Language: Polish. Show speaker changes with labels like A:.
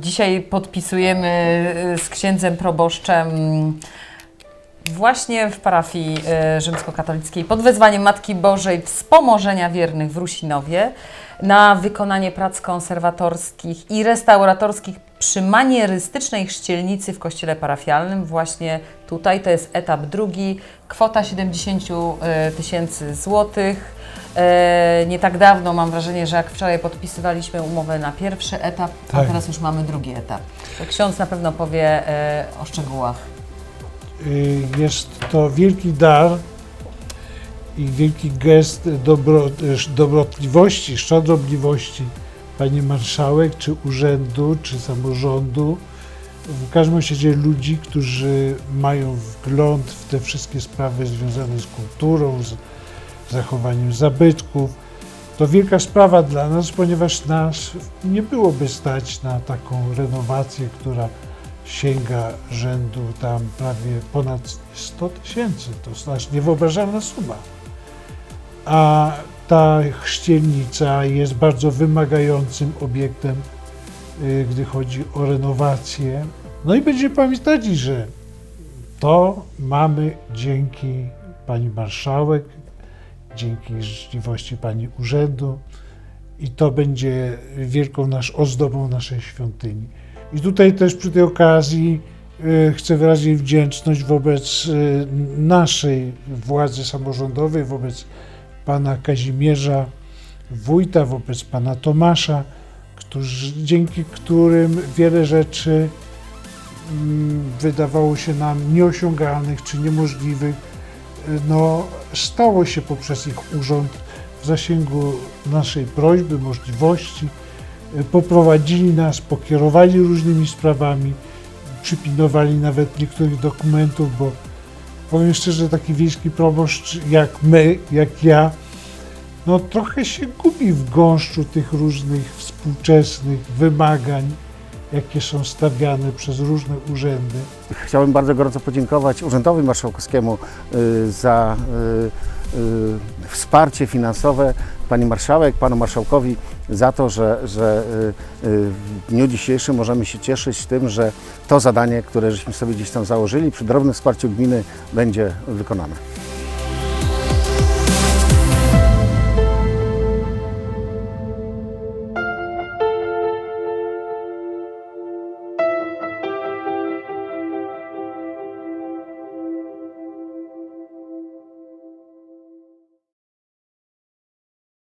A: Dzisiaj podpisujemy y, z księdzem proboszczem właśnie w parafii y, rzymskokatolickiej pod wezwaniem Matki Bożej Wspomożenia Wiernych w Rusinowie na wykonanie prac konserwatorskich i restauratorskich przy manierystycznej chrzcielnicy w kościele parafialnym. Właśnie tutaj to jest etap drugi, kwota 70 y, tysięcy złotych. E, Nie tak dawno mam wrażenie, że jak wczoraj podpisywaliśmy umowę na pierwszy etap, a
B: Tak.
A: teraz już mamy drugi etap. To ksiądz na pewno powie e, o szczegółach.
B: Y, Jest to wielki dar i wielki gest dobro, dobrotliwości, szczodrobliwości Pani Marszałek, czy urzędu, czy samorządu. W każdym razie ludzi, którzy mają wgląd w te wszystkie sprawy związane z kulturą, z zachowaniem zabytków. To wielka sprawa dla nas, ponieważ nas nie byłoby stać na taką renowację, która sięga rzędu tam prawie ponad 100 tysięcy. To aż niewyobrażalna suma. A ta chrzcielnica jest bardzo wymagającym obiektem, y, gdy chodzi o renowację. No i będziemy pamiętali, że to mamy dzięki pani marszałek, dzięki życzliwości pani urzędu i to będzie wielką nasz ozdobą naszej świątyni. I tutaj też przy tej okazji y, chcę wyrazić wdzięczność wobec y, naszej władzy samorządowej, wobec pana Kazimierza Wójta, wobec pana Tomasza, którzy, dzięki którym wiele rzeczy mm, wydawało się nam nieosiągalnych czy niemożliwych, no, stało się poprzez ich urząd w zasięgu naszej prośby, możliwości. Y, Poprowadzili nas, pokierowali różnymi sprawami, przypilnowali nawet niektórych dokumentów, bo powiem szczerze, taki wiejski proboszcz jak my, jak ja, no trochę się gubi w gąszczu tych różnych współczesnych wymagań, jakie są stawiane przez różne urzędy.
C: Chciałbym bardzo gorąco podziękować Urzędowi Marszałkowskiemu y, za y, y, wsparcie finansowe, Pani Marszałek, Panu Marszałkowi za to, że, że w dniu dzisiejszym możemy się cieszyć tym, że to zadanie, które żeśmy sobie gdzieś tam założyli przy drobnym wsparciu gminy będzie wykonane.